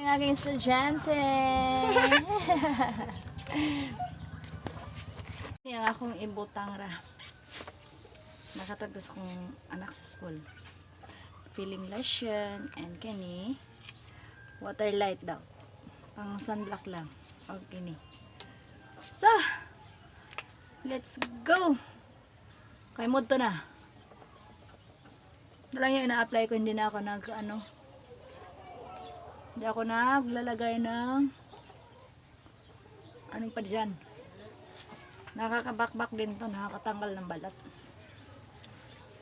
Yung aking estudyante. Yung akong ibutang ra. Nakatagos kong anak sa school. Feeling lotion and kani. Water light daw. Pang sunblock lang. Pag kini. So, let's go. Kay mood to na. Ito lang yung ina-apply ko, hindi na ako nag, ano, hindi ako naglalagay ng, anong pa dyan. Nakakabakbak din to, nakakatanggal ng balat.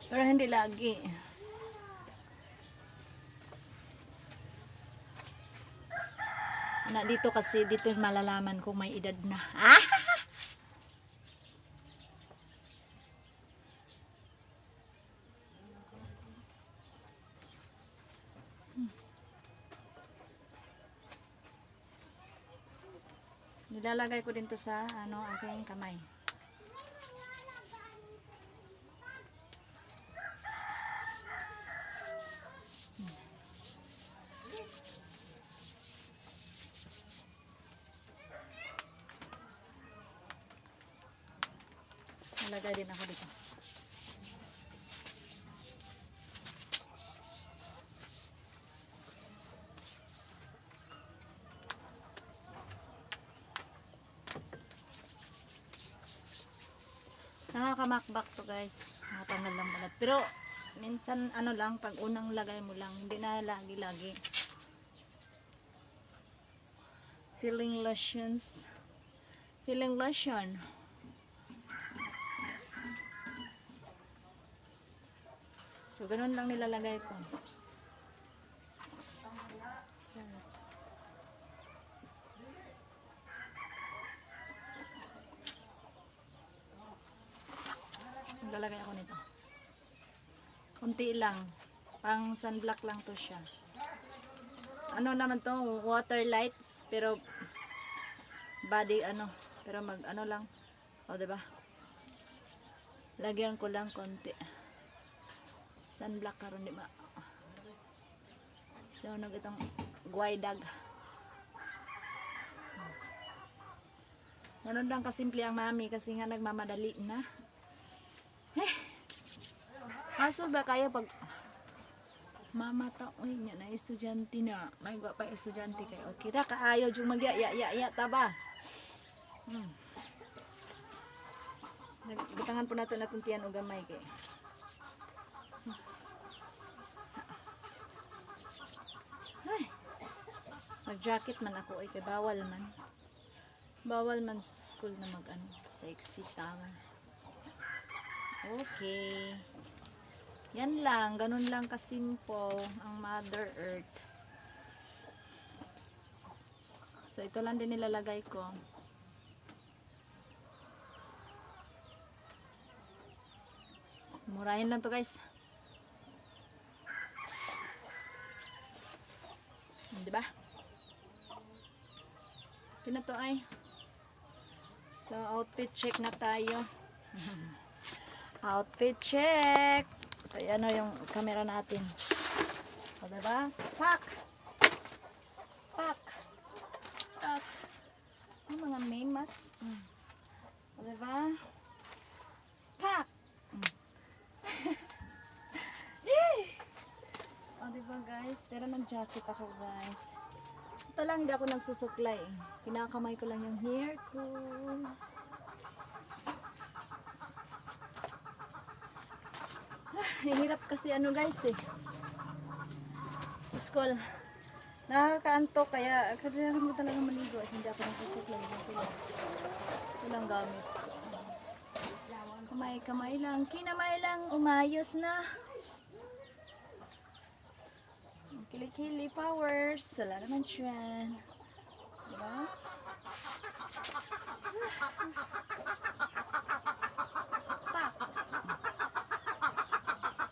Pero hindi lagi. Na dito kasi dito malalaman kung may edad na. Ah! Nilalagay ko din to sa ano aking kamay. Nalagay din ako dito. Nakakamakbak to guys. Nakatanggal lang balat. Pero minsan ano lang, pag unang lagay mo lang, hindi na lagi-lagi. Feeling lotions. Feeling lotion. So, ganun lang nilalagay ko. Maglalagay ako nito. Kunti lang. Pang sunblock lang to siya. Ano naman to? Water lights. Pero body ano. Pero mag ano lang. O, diba? Lagyan ko lang konti. Sunblock karon di ba? So, nag itong guaydag. Ganun lang kasimple ang mami kasi nga nagmamadali na. Kaso ba kaya pag mama ta, uy, nga na estudyante na. May gwa pa estudyante kay okay ra kaayo jud magya ya ya ya taba. Hmm. Nagbutangan po nato natong tiyan og gamay kay. Ay. Mag-jacket man ako ay kay bawal man. Bawal man sa school na mag ano, sa exitangan. Okay. Yan lang, ganun lang kasimple ang Mother Earth. So ito lang din nilalagay ko. Murahin lang to guys. Di ba? Okay na to ay. So outfit check na tayo. Outfit check. Ayan o yung camera natin. O, diba? Pak! Pak! Pak! Ang mga memas. Mm. O, diba? Pak! Mm. O, diba guys? Pero nag-jacket ako guys. Ito lang, hindi ako nagsusuklay. Kinakamay ko lang yung hair ko. Hirap kasi ano guys eh. Sa school. Nakakaantok kaya kailangan mo talaga maligo at hindi ako nagsusuklay. Ito lang. Gamit ko. Kamay-kamay lang. Kinamay lang. Umayos na. Kilikili flowers. Wala naman siya. Diba?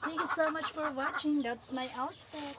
Thank you so much for watching. That's my outfit.